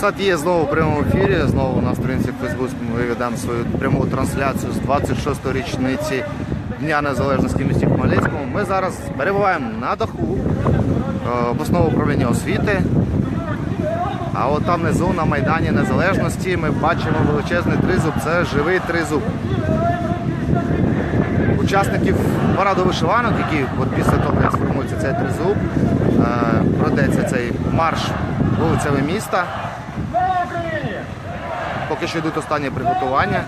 Сад є знову в прямому ефірі. Знову на сторінці Facebook ми ведемо свою пряму трансляцію з 26-ї річниці Дня Незалежності місті Хмельницькому. Ми зараз перебуваємо на даху е, обласного управління освіти. А от там внизу на Майдані Незалежності ми бачимо величезний тризуб. Це живий тризуб. Учасників параду вишиванок, які от після того, як сформується цей тризуб, е, пройдеться цей марш вулицями міста. Поки що йдуть останні приготування.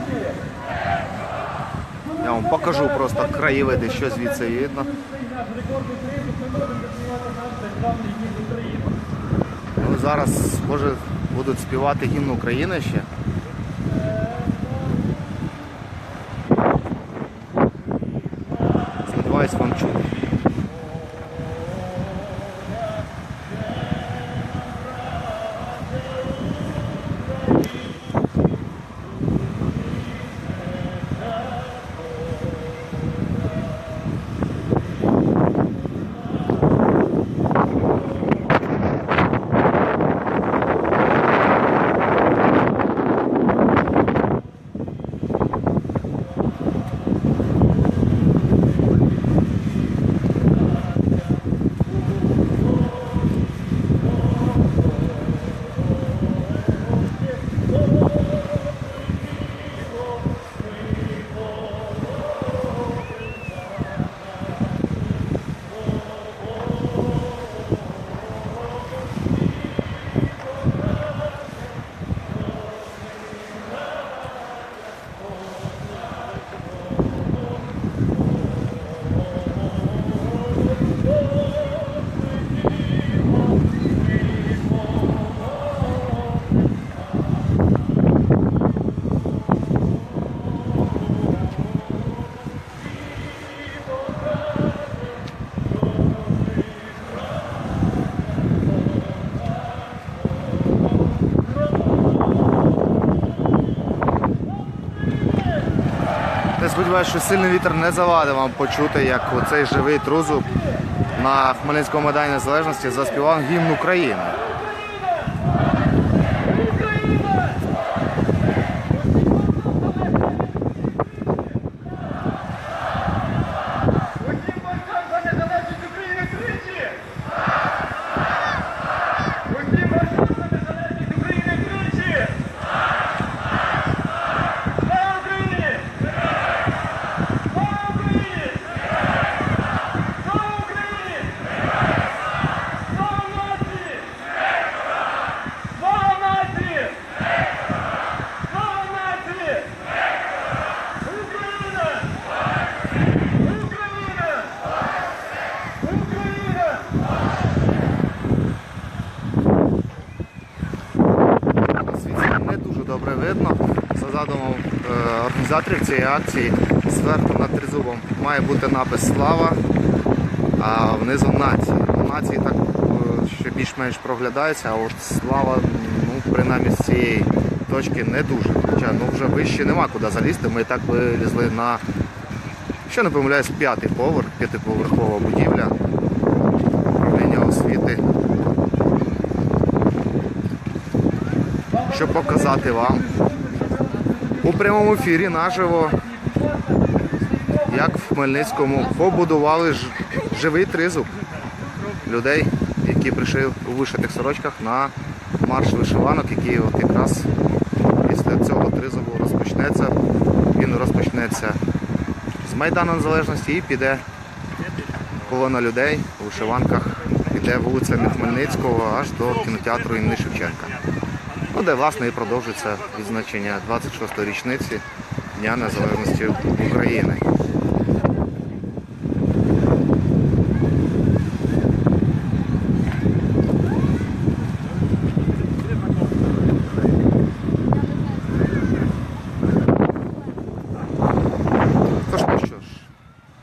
Я вам покажу просто краєвиди, що звідси видно. Ну, зараз, може, будуть співати гімн України ще. Сподіваюсь, вам чути. Я сподіваюся, що сильний вітер не завадив вам почути, як оцей живий трузуб на Хмельницькому майдані Незалежності заспівав гімн України. Усім борцям за незалежність України тричі! Усім борцям за незалежність України тричі! Слава Україні! Слава Україні! Слава Україні! Слава нації! Слава нації! Слава нації! Україна! Україна! Україна! Звідси не дуже добре видно. За задумом е, організаторів цієї акції зверху над тризубом має бути напис Слава, а внизу нації. Нації так е, ще більш-менш проглядається, а от слава, ну, принаймні з цієї точки не дуже. Хоча ну, вже вище нема куди залізти. Ми і так вилізли на, що не помиляюсь, п'ятий поверх, п'ятиповерхова будівля управління освіти. щоб показати вам у прямому ефірі наживо, як в Хмельницькому побудували живий тризуб людей, які прийшли у вишитих сорочках на марш вишиванок, який от якраз після цього тризубу розпочнеться. Він розпочнеться з Майдану Незалежності і піде колона людей у вишиванках, піде вулицями Хмельницького аж до кінотеатру імені Шевченка. Ну, де власне і продовжиться відзначення 26-ї річниці Дня Незалежності України. Тож, ну що ж,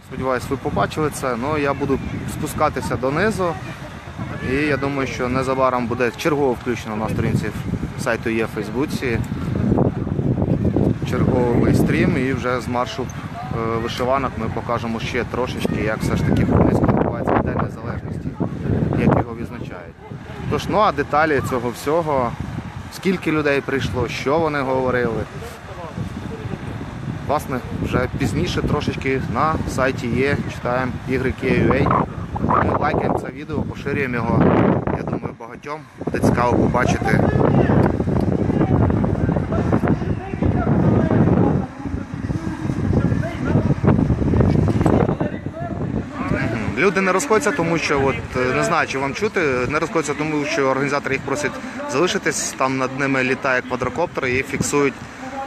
сподіваюсь, ви побачили це. Ну, я буду спускатися донизу. І я думаю, що незабаром буде чергово включено на сторінці сайту є в Фейсбуці. Черговий стрім і вже з маршу е, вишиванок ми покажемо ще трошечки, як все ж таки в відбувається День Незалежності, як його відзначають. Тож, ну а деталі цього всього скільки людей прийшло, що вони говорили. Власне, вже пізніше трошечки на сайті є, читаємо YK.ua. Ми лайкаємо це відео, поширюємо його. Багатьом буде цікаво побачити. Люди не розходяться, тому що от е, не знаю, чи вам чути, не розходяться, тому що організатори їх просять залишитись. Там над ними літає квадрокоптер і фіксують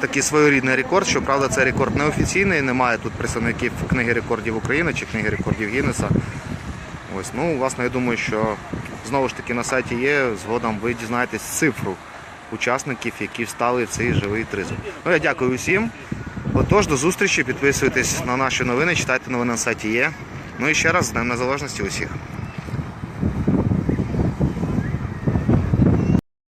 такий своєрідний рекорд. Щоправда, це рекорд неофіційний, немає тут представників книги рекордів України чи книги рекордів Гіннеса. Ось, ну, власне, я думаю, що знову ж таки на сайті є. Згодом ви дізнаєтесь цифру учасників, які встали в цей живий тризуб. Ну, я дякую усім. Отож, до зустрічі, підписуйтесь на наші новини, читайте новини на сайті є. Ну і ще раз з Днем Незалежності усіх.